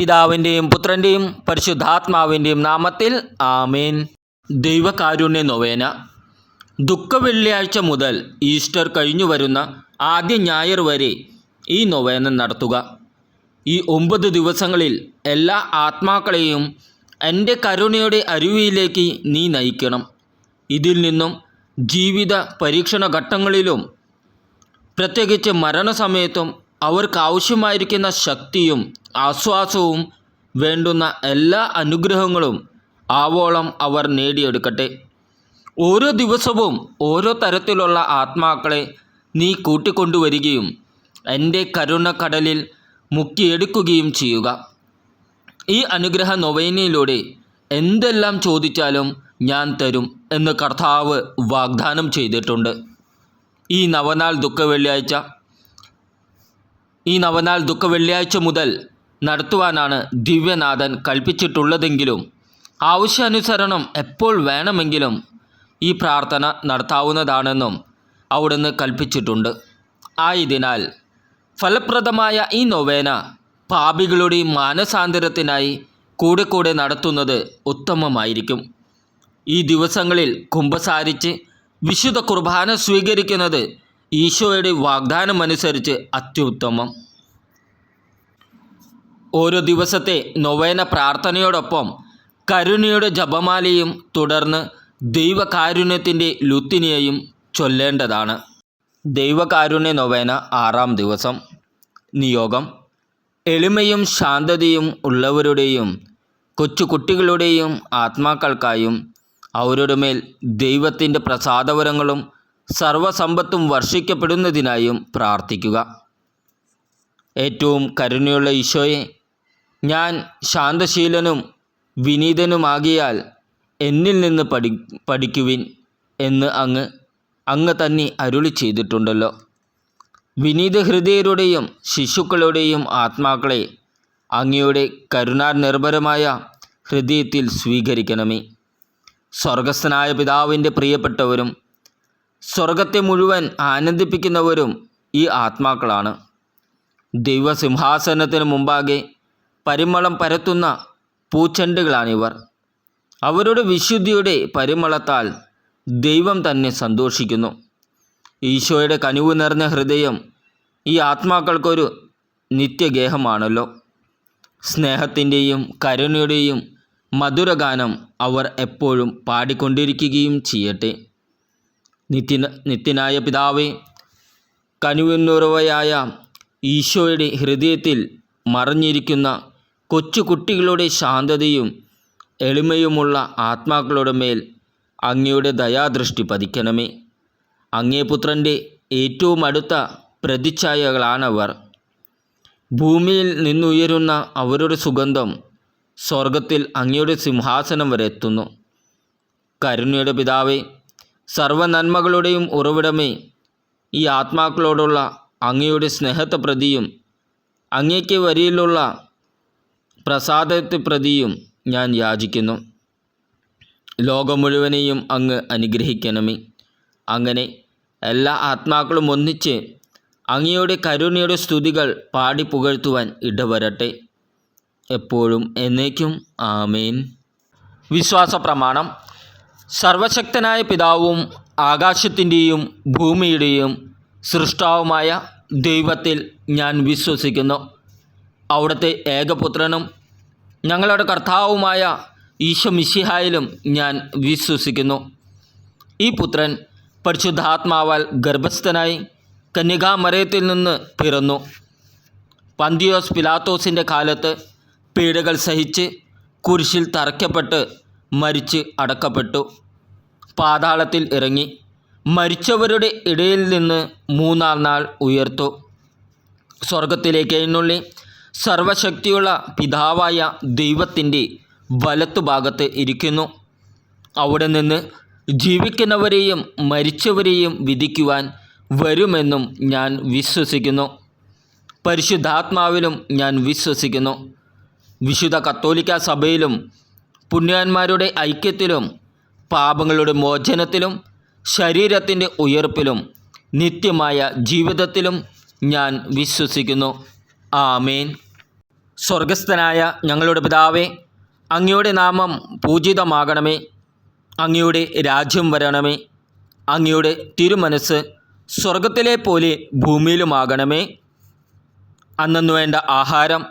പിതാവിന്റെയും പുത്രന്റെയും പരിശുദ്ധാത്മാവിന്റെയും നാമത്തിൽ ആമേൻ. ദൈവകാരുണ്യ നൊവേന. ദുഃഖവെള്ളിയാഴ്ച മുതൽ ഈസ്റ്റർ കഴിഞ്ഞു വരുന്ന ആദ്യ ഞായർ വരെ ഈ നൊവേന നടത്തുക. ഈ ഒമ്പത് ദിവസങ്ങളിൽ എല്ലാ ആത്മാക്കളെയും എന്റെ കരുണയുടെ അരുവിയിലേക്ക് നീ നയിക്കണം. ഇതിൽ നിന്നും ജീവിത പരീക്ഷണ ഘട്ടങ്ങളിലും പ്രത്യേകിച്ച് മരണസമയത്തും അവർക്ക് ആവശ്യമായിരിക്കുന്ന ശക്തിയും ആശ്വാസവും വേണ്ടുന്ന എല്ലാ അനുഗ്രഹങ്ങളും ആവോളം അവർ നേടിയെടുക്കട്ടെ. ഓരോ ദിവസവും ഓരോ തരത്തിലുള്ള ആത്മാക്കളെ നീ കൂട്ടിക്കൊണ്ടുവരികയും എന്റെ കരുണക്കടലിൽ മുക്കിയെടുക്കുകയും ചെയ്യുക. ഈ അനുഗ്രഹ നൊവേനയിലൂടെ എന്തെല്ലാം ചോദിച്ചാലും ഞാൻ തരും എന്ന് കർത്താവ് വാഗ്ദാനം ചെയ്തിട്ടുണ്ട്. ഈ നവനാൾ ദുഃഖ വെള്ളിയാഴ്ച ഈ നവനാൾ ദുഃഖ വെള്ളിയാഴ്ച മുതൽ നടത്തുവാനാണ് ദിവ്യനാഥൻ കൽപ്പിച്ചിട്ടുള്ളതെങ്കിലും ആവശ്യാനുസരണം എപ്പോൾ വേണമെങ്കിലും ഈ പ്രാർത്ഥന നടത്താവുന്നതാണെന്നും അവിടുന്ന് കൽപ്പിച്ചിട്ടുണ്ട്. ആയതിനാൽ ഫലപ്രദമായ ഈ നൊവേന പാപികളുടെ മാനസാന്തരത്തിനായി കൂടെ കൂടെ നടത്തുന്നത് ഉത്തമമായിരിക്കും. ഈ ദിവസങ്ങളിൽ കുമ്പസാരിച്ച് വിശുദ്ധ കുർബാന സ്വീകരിക്കുന്നത് ഈശോയുടെ വാഗ്ദാനം അനുസരിച്ച് അത്യുത്തമം. ഓരോ ദിവസത്തെ നൊവേന പ്രാർത്ഥനയോടൊപ്പം കരുണയുടെ ജപമാലയും തുടർന്ന് ദൈവകാരുണ്യത്തിന്റെ ലുത്തിനിയെയും ചൊല്ലേണ്ടതാണ്. ദൈവകാരുണ്യ നൊവേന ആറാം ദിവസം. നിയോഗം. എളിമയും ശാന്തതയും ഉള്ളവരുടെയും കൊച്ചുകുട്ടികളുടെയും ആത്മാക്കൾക്കായും അവരുടെ മേൽ ദൈവത്തിന്റെ പ്രസാദവരങ്ങളും സർവസമ്പത്തും വർഷിക്കപ്പെടുന്നതിനായും പ്രാർത്ഥിക്കുക. ഏറ്റവും കരുണയുള്ള ഈശോയെ ഞാൻ ശാന്തശീലനും വിനീതനുമാകിയാൽ എന്നിൽ നിന്ന് പഠി പഠിക്കുവിൻ എന്ന് അങ്ങ് അങ്ങ് തന്നെ അരുളി ചെയ്തിട്ടുണ്ടല്ലോ. വിനീത ഹൃദയരുടെയും ശിശുക്കളുടെയും ആത്മാക്കളെ അങ്ങയുടെ കരുണാനിർഭരമായ ഹൃദയത്തിൽ സ്വീകരിക്കണമേ. സ്വർഗസ്ഥനായ പിതാവിന്റെ പ്രിയപ്പെട്ടവരും സ്വർഗത്തെ മുഴുവൻ ആനന്ദിപ്പിക്കുന്നവരും ഈ ആത്മാക്കളാണ്. ദൈവസിംഹാസനത്തിന് മുമ്പാകെ പരിമളം പരത്തുന്ന പൂച്ചെണ്ടുകളാണിവർ. അവരുടെ വിശുദ്ധിയുടെ പരിമളത്താൽ ദൈവം തന്നെ സന്തോഷിക്കുന്നു. ഈശോയുടെ കനിവ് നിറഞ്ഞ ഹൃദയം ഈ ആത്മാക്കൾക്കൊരു നിത്യഗേഹമാണല്ലോ. സ്നേഹത്തിന്റെയും കരുണയുടെയും മധുരഗാനം അവർ എപ്പോഴും പാടിക്കൊണ്ടിരിക്കുകയും ചെയ്യട്ടെ. നിത്യ നിത്യനായ പിതാവേ കനുവെന്നുറവയായ ഈശോയുടെ ഹൃദയത്തിൽ മറഞ്ഞിരിക്കുന്ന കൊച്ചു കുട്ടികളുടെ ശാന്തതയും എളിമയുമുള്ള ആത്മാക്കളുടെ മേൽ അങ്ങയുടെ ദയാദൃഷ്ടി പതിക്കണമേ. അങ്ങേപുത്രന്റെ ഏറ്റവും അടുത്ത പ്രതിച്ഛായകളാണവർ. ഭൂമിയിൽ നിന്നുയരുന്ന അവരുടെ സുഗന്ധം സ്വർഗത്തിൽ അങ്ങയുടെ സിംഹാസനം വരെ എത്തുന്നു. കരുണയുടെ പിതാവേ സർവനന്മകളുടെയും ഉറവിടമേ. ഈ ആത്മാക്കളോടുള്ള അങ്ങയുടെ സ്നേഹത്തെ പ്രതിയും അങ്ങയ്ക്ക് വരിയിലുള്ള പ്രസാദത്തെ പ്രതിയും ഞാൻ യാചിക്കുന്നു. ലോകം മുഴുവനെയും അങ്ങ് അനുഗ്രഹിക്കണമേ. അങ്ങനെ എല്ലാ ആത്മാക്കളും ഒന്നിച്ച് അങ്ങയുടെ കരുണയുടെ സ്തുതികൾ പാടി പുകഴ്ത്തുവാൻ ഇടവരട്ടെ. എപ്പോഴും എന്നേക്കും ആമേൻ. വിശ്വാസ പ്രമാണം സർവശക്തനായ പിതാവും ആകാശത്തിന്റെയും ഭൂമിയുടെയും സൃഷ്ടാവുമായ ദൈവത്തിൽ ഞാൻ വിശ്വസിക്കുന്നു. അവിടുത്തെ ഏകപുത്രനും ഞങ്ങളുടെ കർത്താവുമായ ഈശോ മിശിഹായിലും ഞാൻ വിശ്വസിക്കുന്നു. ഈ പുത്രൻ പരിശുദ്ധാത്മാവാൽ ഗർഭസ്ഥനായി കന്യകാമരയത്തിൽ നിന്ന് പിറന്നു. പന്തിയോസ് പിലാത്തോസിന്റെ കാലത്ത് പീഡകൾ സഹിച്ച് കുരിശിൽ തറയ്ക്കപ്പെട്ട് മരിച്ച് അടക്കപ്പെട്ടു. പാതാളത്തിൽ ഇറങ്ങി മരിച്ചവരുടെ ഇടയിൽ നിന്ന് മൂന്നാം നാൾ ഉയർത്തു. സ്വർഗത്തിലേക്ക് എഴുന്നള്ളി. സർവശക്തിയുള്ള പിതാവായ ദൈവത്തിന്റെ വലത്തുഭാഗത്ത് ഇരിക്കുന്നു. അവിടെ നിന്ന് ജീവിക്കുന്നവരെയും മരിച്ചവരെയും വിധിക്കുവാൻ വരുമെന്നും ഞാൻ വിശ്വസിക്കുന്നു. പരിശുദ്ധാത്മാവിലും ഞാൻ വിശ്വസിക്കുന്നു. വിശുദ്ധ കത്തോലിക്ക സഭയിലും പുണ്യാന്മാരുടെ ഐക്യത്തിലും പാപങ്ങളുടെ മോചനത്തിലും ശരീരത്തിന്റെ ഉയർപ്പിലും നിത്യമായ ജീവിതത്തിലും ഞാൻ വിശ്വസിക്കുന്നു. ആമേൻ. സ്വർഗസ്ഥനായ ഞങ്ങളുടെ പിതാവേ അങ്ങയുടെ നാമം പൂജിതമാകണമേ. അങ്ങയുടെ രാജ്യം വരണമേ. അങ്ങയുടെ തിരുമനസ് സ്വർഗത്തിലെ പോലെ ഭൂമിയിലുമാകണമേ. അന്നു വേണ്ട ആഹാരം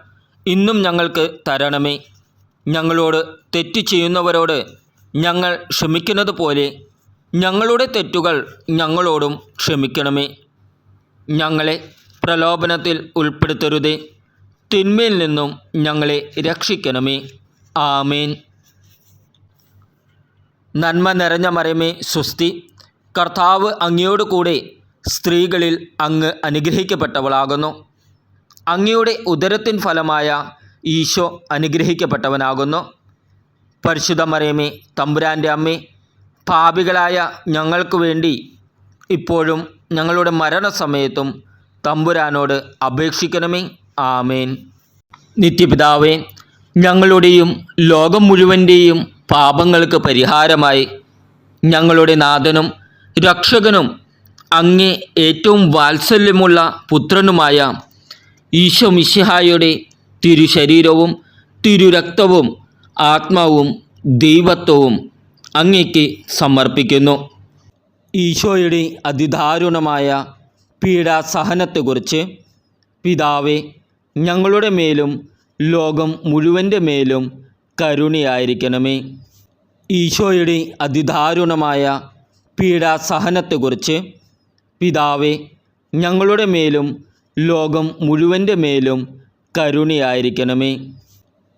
ഇന്നും ഞങ്ങൾക്ക് തരണമേ. ഞങ്ങളോട് തെറ്റ് ചെയ്യുന്നവരോട് ഞങ്ങൾ ക്ഷമിക്കുന്നത് പോലെ ഞങ്ങളുടെ തെറ്റുകൾ ഞങ്ങളോടും ക്ഷമിക്കണമേ. ഞങ്ങളെ പ്രലോഭനത്തിൽ ഉൾപ്പെടുത്തരുതേ. തിന്മയിൽ നിന്നും ഞങ്ങളെ രക്ഷിക്കണമേ. ആമേൻ. നന്മ നിറഞ്ഞ മരമേ സുസ്തി. കർത്താവ് അങ്ങയോട് കൂടെ സ്ത്രീകളിൽ അങ്ങ് അനുഗ്രഹിക്കപ്പെട്ടവളാകുന്നു. അങ്ങയുടെ ഉദരത്തിൻ ഫലമായ ഈശോ അനുഗ്രഹിക്കപ്പെട്ടവനാകുന്നു. പരിശുദ്ധ മറിയമേ തമ്പുരാന്റെ അമ്മേ പാപികളായ ഞങ്ങൾക്ക് വേണ്ടി ഇപ്പോഴും ഞങ്ങളുടെ മരണസമയത്തും തമ്പുരാനോട് അപേക്ഷിക്കണമേ. ആമേൻ. നിത്യപിതാവേ ഞങ്ങളുടെയും ലോകം മുഴുവന്റെയും പാപങ്ങൾക്ക് പരിഹാരമായി ഞങ്ങളുടെ നാഥനും രക്ഷകനും അങ്ങേ ഏറ്റവും വാത്സല്യമുള്ള പുത്രനുമായ ഈശോ മിശിഹായുടെ തിരുശരീരവും തിരുരക്തവും ആത്മാവും ദൈവത്വവും അങ്ങേക്ക് സമർപ്പിക്കുന്നു. ഈശോയുടെ അതിദാരുണമായ പീഡാസഹനത്തെക്കുറിച്ച് പിതാവെ ഞങ്ങളുടെ മേലും ലോകം മുഴുവന്റെ മേലും കരുണയായിരിക്കണമേ. ഈശോയുടെ അതിദാരുണമായ പീഡാസഹനത്തെക്കുറിച്ച് പിതാവെ ഞങ്ങളുടെ മേലും ലോകം മുഴുവന്റെ മേലും കരുണയായിരിക്കണമേ.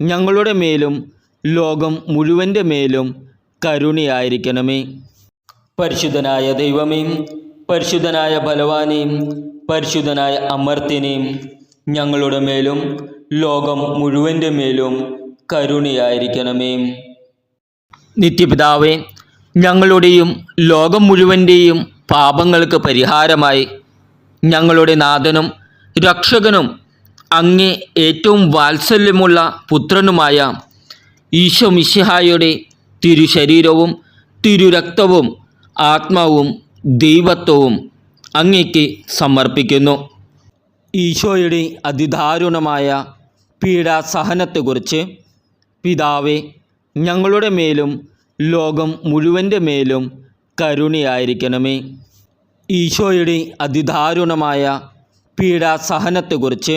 ഞങ്ങളുടെ മേലും ലോകം മുഴുവന്റെ മേലും കരുണയായിരിക്കണമേ. പരിശുദ്ധനായ ദൈവമേ പരിശുദ്ധനായ ബലവാനെയും പരിശുദ്ധനായ അമർത്തിനെയും ഞങ്ങളുടെ മേലും ലോകം മുഴുവന്റെ മേലും കരുണയായിരിക്കണമേ. നിത്യപിതാവേ ഞങ്ങളുടെയും ലോകം മുഴുവന്റെയും പാപങ്ങൾക്ക് പരിഹാരമായി ഞങ്ങളുടെ നാഥനും രക്ഷകനും അങ്ങേ ഏറ്റവും വാത്സല്യമുള്ള പുത്രനുമായ ഈശോ മിശിഹായുടെ തിരുശരീരവും തിരുരക്തവും ആത്മാവും ദൈവത്വവും അങ്ങേക്ക് സമർപ്പിക്കുന്നു. ഈശോയുടെ അതിദാരുണമായ പീഡാസഹനത്തെക്കുറിച്ച് പിതാവെ ഞങ്ങളുടെ മേലും ലോകം മുഴുവന്റെ മേലും കരുണയായിരിക്കണമേ. ഈശോയുടെ അതിദാരുണമായ പീഡാസഹനത്തെക്കുറിച്ച്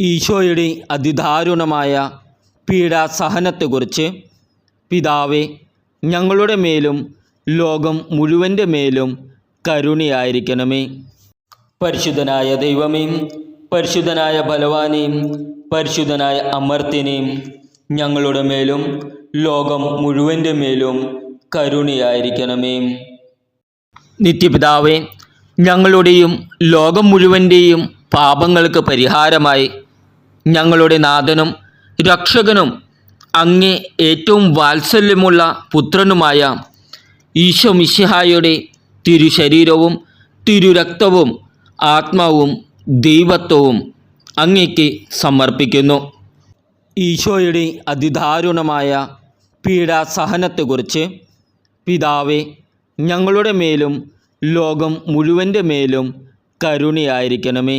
ഈശോയുടെ അതിദാരുണമായ പീഡാസഹനത്തെക്കുറിച്ച് പിതാവെ ഞങ്ങളുടെ മേലും ലോകം മുഴുവന്റെ മേലും കരുണയായിരിക്കണമേ. പരിശുദ്ധനായ ദൈവമേ പരിശുദ്ധനായ ബലവാനെയും പരിശുദ്ധനായ അമർത്തിനെയും ഞങ്ങളുടെ മേലും ലോകം മുഴുവന്റെ മേലും കരുണയായിരിക്കണമേ. നിത്യപിതാവേ ഞങ്ങളുടെയും ലോകം മുഴുവന്റെയും പാപങ്ങൾക്ക് പരിഹാരമായി ഞങ്ങളുടെ നാഥനും രക്ഷകനും അങ്ങേ ഏറ്റവും വാത്സല്യമുള്ള പുത്രനുമായ ഈശോ മിശിഹായുടെ തിരുശരീരവും തിരുരക്തവും ആത്മാവും ദൈവത്വവും അങ്ങയ്ക്ക് സമർപ്പിക്കുന്നു. ഈശോയുടെ അതിദാരുണമായ പീഡാസഹനത്തെക്കുറിച്ച് പിതാവെ ഞങ്ങളുടെ മേലും ലോകം മുഴുവന്റെ മേലും കരുണയായിരിക്കണമേ.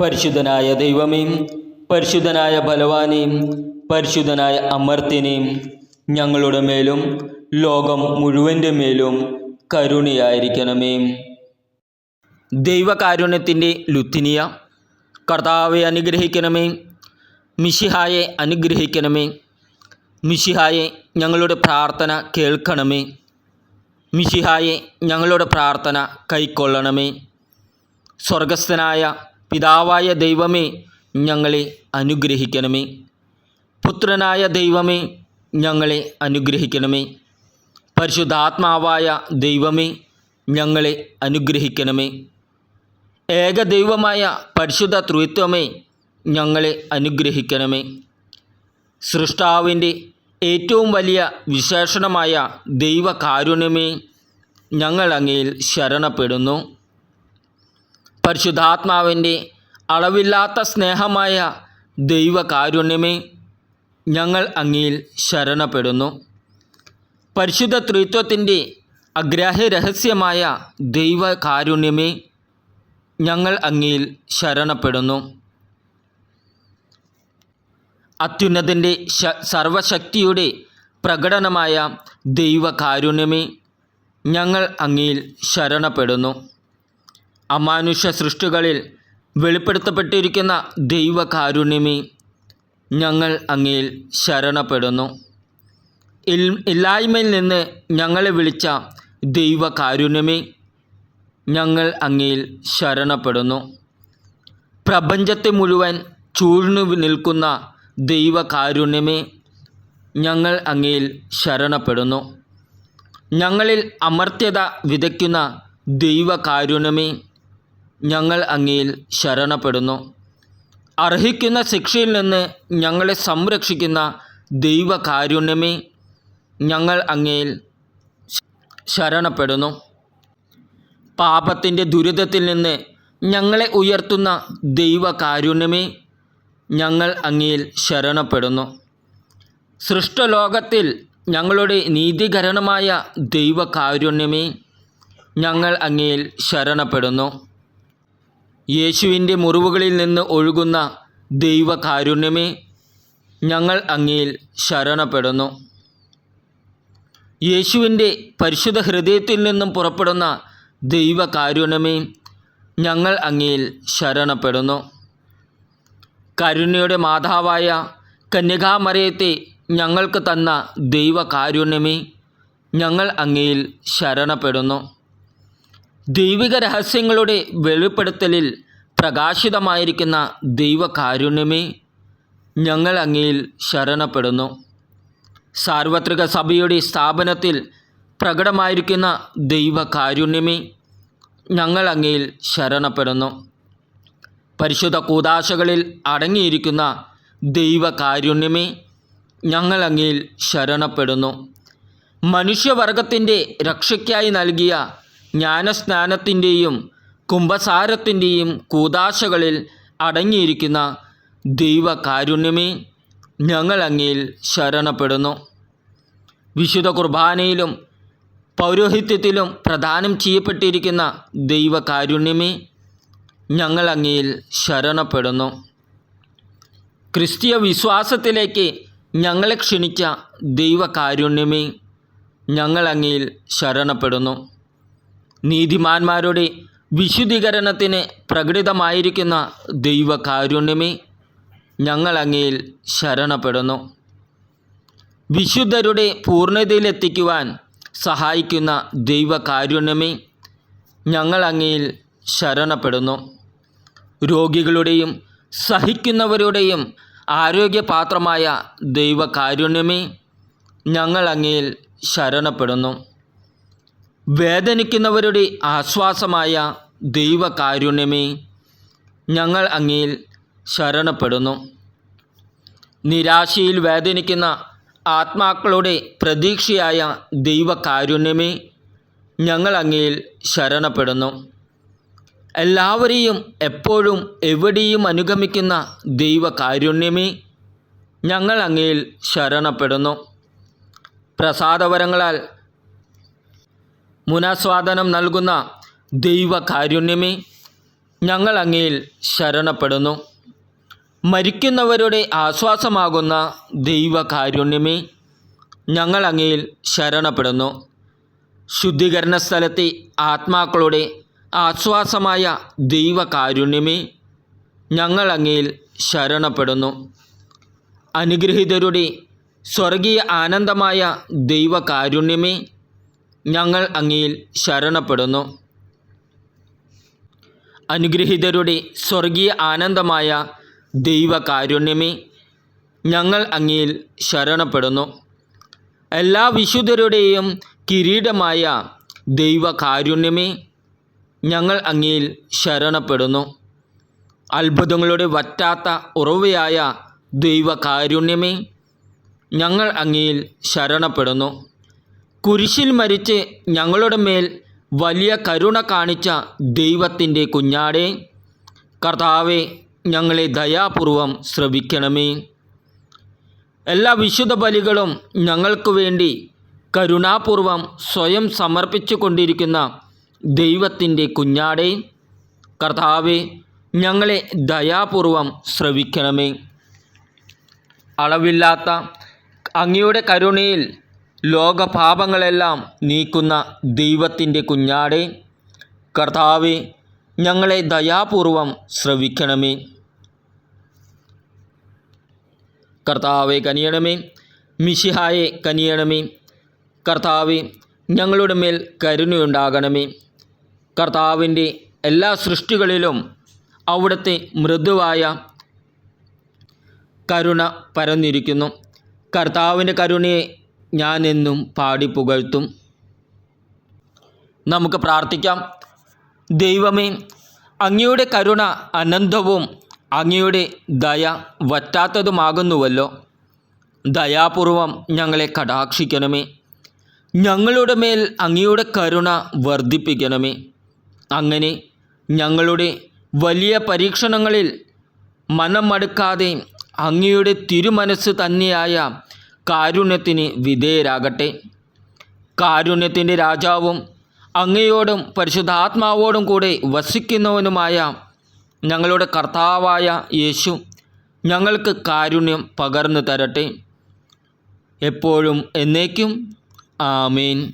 പരിശുദ്ധനായ ദൈവമേ പരിശുദ്ധനായ ബലവാനെയും പരിശുദ്ധനായ അമർത്തിനെയും ഞങ്ങളുടെ മേലും ലോകം മുഴുവന്റെ മേലും കരുണയായിരിക്കണമേ. ദൈവകാരുണ്യത്തിന്റെ ലുത്തിനിയ കർത്താവെ അനുഗ്രഹിക്കണമേ മിഷിഹായെ അനുഗ്രഹിക്കണമേ മിഷിഹായെ ഞങ്ങളുടെ പ്രാർത്ഥന കേൾക്കണമേ മിഷിഹായെ ഞങ്ങളുടെ പ്രാർത്ഥന കൈക്കൊള്ളണമേ. സ്വർഗസ്ഥനായ പിതാവായ ദൈവമേ ഞങ്ങളെ അനുഗ്രഹിക്കണമേ. പുത്രനായ ദൈവമേ ഞങ്ങളെ അനുഗ്രഹിക്കണമേ. പരിശുദ്ധാത്മാവായ ദൈവമേ ഞങ്ങളെ അനുഗ്രഹിക്കണമേ. ഏകദൈവമായ പരിശുദ്ധ ത്രിത്വമേ ഞങ്ങളെ അനുഗ്രഹിക്കണമേ. സൃഷ്ടാവിന്റെ ഏറ്റവും വലിയ വിശേഷണമായ ദൈവകാരുണ്യമേ ഞങ്ങൾ അങ്ങയിൽ ശരണപ്പെടുന്നു. പരിശുദ്ധാത്മാവിന്റെ അളവില്ലാത്ത സ്നേഹമായ ദൈവകാരുണ്യമേ ഞങ്ങൾ അങ്ങയിൽ ശരണപ്പെടുന്നു. പരിശുദ്ധ ത്രിത്വത്തിന്റെ അഗ്രാഹ്യ രഹസ്യമായ ദൈവകാരുണ്യമേ ഞങ്ങൾ അങ്ങയിൽ ശരണപ്പെടുന്നു. അത്യുന്നതിന്റെ സർവശക്തിയുടെ പ്രകടനമായ ദൈവകാരുണ്യമേ ഞങ്ങൾ അങ്ങയിൽ ശരണപ്പെടുന്നു. അമാനുഷ സൃഷ്ടികളിൽ വെളിപ്പെടുത്തപ്പെട്ടിരിക്കുന്ന ദൈവകാരുണ്യമേ ഞങ്ങൾ അങ്ങയിൽ ശരണപ്പെടുന്നു. ഇല്ലായ്മയിൽ നിന്ന് ഞങ്ങളെ വിളിച്ച ദൈവകാരുണ്യമേ ഞങ്ങൾ അങ്ങയിൽ ശരണപ്പെടുന്നു. പ്രപഞ്ചത്തെ മുഴുവൻ ചൂഴ്ന്നു നിൽക്കുന്ന ദൈവകാരുണ്യമേ ഞങ്ങൾ അങ്ങയിൽ ശരണപ്പെടുന്നു. ഞങ്ങളിൽ അമർത്യത വിതയ്ക്കുന്ന ദൈവകാരുണ്യമേ ഞങ്ങൾ അങ്ങയിൽ ശരണപ്പെടുന്നു. അർഹിക്കുന്ന ശിക്ഷയിൽ നിന്ന് ഞങ്ങളെ സംരക്ഷിക്കുന്ന ദൈവകാരുണ്യമേ ഞങ്ങൾ അങ്ങയിൽ ശരണപ്പെടുന്നു. പാപത്തിന്റെ ദുരിതത്തിൽ നിന്ന് ഞങ്ങളെ ഉയർത്തുന്ന ദൈവകാരുണ്യമേ ഞങ്ങൾ അങ്ങയിൽ ശരണപ്പെടുന്നു. സൃഷ്ടലോകത്തിൽ ഞങ്ങളുടെ നീതികരണമായ ദൈവകാരുണ്യമേ ഞങ്ങൾ അങ്ങയിൽ ശരണപ്പെടുന്നു. യേശുവിന്റെ മുറിവുകളിൽ നിന്ന് ഒഴുകുന്ന ദൈവകാരുണ്യമേ ഞങ്ങൾ അങ്ങയിൽ ശരണപ്പെടുന്നു. യേശുവിന്റെ പരിശുദ്ധ ഹൃദയത്തിൽ നിന്നും പുറപ്പെടുന്ന ദൈവകാരുണ്യമേ ഞങ്ങൾ അങ്ങയിൽ ശരണപ്പെടുന്നു. കരുണയുടെ മാതാവായ കന്യകാമരയത്തെ ഞങ്ങൾക്ക് തന്ന ദൈവകാരുണ്യമേ ഞങ്ങൾ അങ്ങയിൽ ശരണപ്പെടുന്നു. ദൈവിക രഹസ്യങ്ങളുടെ വെളിപ്പെടുത്തലിൽ പ്രകാശിതമായിരിക്കുന്ന ദൈവകാരുണ്യമേ ഞങ്ങൾ അങ്ങയിൽ ശരണപ്പെടുന്നു. സാർവത്രിക സഭയുടെ സ്ഥാപനത്തിൽ പ്രകടമായിരിക്കുന്ന ദൈവകാരുണ്യമേ ഞങ്ങൾ അങ്ങയിൽ ശരണപ്പെടുന്നു. പരിശുദ്ധ കൂതാശകളിൽ അടങ്ങിയിരിക്കുന്ന ദൈവകാരുണ്യമേ ഞങ്ങൾ അങ്ങയിൽ ശരണപ്പെടുന്നു. മനുഷ്യവർഗത്തിന്റെ രക്ഷയ്ക്കായി നൽകിയ ജ്ഞാനസ്നാനത്തിന്റെയും കുംഭസാരത്തിന്റെയും കൂതാശകളിൽ അടങ്ങിയിരിക്കുന്ന ദൈവകാരുണ്യമേ ഞങ്ങൾ അങ്ങയിൽ ശരണപ്പെടുന്നു. വിശുദ്ധ കുർബാനയിലും പൗരോഹിത്യത്തിലും പ്രദാനം ചെയ്യപ്പെട്ടിരിക്കുന്ന ദൈവകാരുണ്യമേ ഞങ്ങൾ അങ്ങയിൽ ശരണപ്പെടുന്നു. ക്രിസ്തീയ വിശ്വാസത്തിലേക്ക് ഞങ്ങളെ ക്ഷണിച്ച ദൈവകാരുണ്യമേ ഞങ്ങൾ അങ്ങയിൽ ശരണപ്പെടുന്നു. നീതിമാന്മാരുടെ വിശുദ്ധീകരണത്തിന് പ്രകടിതമായിരിക്കുന്ന ദൈവകാരുണ്യമേ ഞങ്ങൾ അങ്ങയിൽ ശരണപ്പെടുന്നു. വിശുദ്ധരുടെ പൂർണതയിലെത്തിക്കുവാൻ സഹായിക്കുന്ന ദൈവകാരുണ്യമേ ഞങ്ങൾ അങ്ങയിൽ ശരണപ്പെടുന്നു. രോഗികളുടെയും സഹിക്കുന്നവരുടെയും ആരോഗ്യപാത്രമായ ദൈവകാരുണ്യമേ ഞങ്ങൾ അങ്ങയിൽ ശരണപ്പെടുന്നു. വേദനിക്കുന്നവരുടെ ആശ്വാസമായ ദൈവകാരുണ്യമേ ഞങ്ങൾ അങ്ങയിൽ ശരണപ്പെടുന്നു. നിരാശയിൽ വേദനിക്കുന്ന ആത്മാക്കളുടെ പ്രതീക്ഷയായ ദൈവകാരുണ്യമേ ഞങ്ങൾ അങ്ങയിൽ ശരണപ്പെടുന്നു. എല്ലാവരെയും എപ്പോഴും എവിടെയും അനുഗമിക്കുന്ന ദൈവകാരുണ്യമേ ഞങ്ങൾ അങ്ങയിൽ ശരണപ്പെടുന്നു. പ്രസാദവരങ്ങളാൽ മുനാസ്വാദനം നൽകുന്ന ദൈവകാരുണ്യമേ ഞങ്ങൾ അങ്ങയിൽ ശരണപ്പെടുന്നു. മരിക്കുന്നവരുടെ ആശ്വാസമാകുന്ന ദൈവകാരുണ്യമേ ഞങ്ങൾ അങ്ങയിൽ ശരണപ്പെടുന്നു. ശുദ്ധീകരണ സ്ഥലത്തെ ആത്മാക്കളുടെ ആശ്വാസമായ ദൈവകാരുണ്യമേ ഞങ്ങൾ അങ്ങയിൽ ശരണപ്പെടുന്നു. അനുഗ്രഹീതരുടെ സ്വർഗീയ ആനന്ദമായ ദൈവകാരുണ്യമേ ഞങ്ങൾ അങ്ങയിൽ ശരണപ്പെടുന്നു. അനുഗ്രഹീതരുടെ സ്വർഗീയ ആനന്ദമായ ദൈവകാരുണ്യമേ ഞങ്ങൾ അങ്ങയിൽ ശരണപ്പെടുന്നു. എല്ലാ വിശുദ്ധരുടെയും കിരീടമായ ദൈവകാരുണ്യമേ ഞങ്ങൾ അങ്ങയിൽ ശരണപ്പെടുന്നു. അത്ഭുതങ്ങളുടെ വറ്റാത്ത ഉറവയായ ദൈവകാരുണ്യമേ ഞങ്ങൾ അങ്ങയിൽ ശരണപ്പെടുന്നു. കുരിശിൽ മരിച്ച് ഞങ്ങളുടെ മേൽ വലിയ കരുണ കാണിച്ച ദൈവത്തിന്റെ കുഞ്ഞാടെ കർത്താവെ ഞങ്ങളെ ദയാപൂർവം ശ്രവിക്കണമേ. എല്ലാ വിശുദ്ധ ബലികളും ഞങ്ങൾക്ക് വേണ്ടി കരുണാപൂർവം സ്വയം സമർപ്പിച്ചു കൊണ്ടിരിക്കുന്ന ദൈവത്തിന്റെ കുഞ്ഞാടെ കർത്താവെ ഞങ്ങളെ ദയാപൂർവം ശ്രവിക്കണമേ. അളവില്ലാത്ത അങ്ങയുടെ കരുണയിൽ ലോകപാപങ്ങളെല്ലാം നീക്കുന്ന ദൈവത്തിന്റെ കുഞ്ഞാടെ കർത്താവെ ഞങ്ങളെ ദയാപൂർവം ശ്രവിക്കണമേ. കർത്താവെ കനിയണമേ മിഷിഹായെ കനിയണമേ. കർത്താവെ ഞങ്ങളുടെ മേൽ കരുണയുണ്ടാകണമേ. കർത്താവിന്റെ എല്ലാ സൃഷ്ടികളിലും അവിടുത്തെ മൃദുവായ കരുണ പരന്നിരിക്കുന്നു. കർത്താവിന്റെ കരുണയെ ഞാൻ എന്നും പാടി പുകഴ്ത്തും. നമുക്ക് പ്രാർത്ഥിക്കാം. ദൈവമേ അങ്ങയുടെ കരുണ അനന്തവും അങ്ങയുടെ ദയ വറ്റാത്തതുമാകുന്നുവല്ലോ. ദയാപൂർവം ഞങ്ങളെ കടാക്ഷിക്കണമേ. ഞങ്ങളുടെ മേൽ അങ്ങയുടെ കരുണ വർദ്ധിപ്പിക്കണമേ. അങ്ങനെ ഞങ്ങളുടെ വലിയ പരീക്ഷണങ്ങളിൽ മനം മടുക്കാതെ അങ്ങയുടെ തിരുമനസ് തന്നെയായ കാരുണ്യത്തിന് വിധേയരാകട്ടെ. കാരുണ്യത്തിന്റെ രാജാവും അങ്ങയോടും പരിശുദ്ധാത്മാവോടും കൂടെ വസിക്കുന്നവനുമായ ഞങ്ങളുടെ കർത്താവായ യേശു ഞങ്ങൾക്ക് കാരുണ്യം പകർന്നു തരട്ടെ. എപ്പോഴും എന്നേക്കും. ആമേൻ.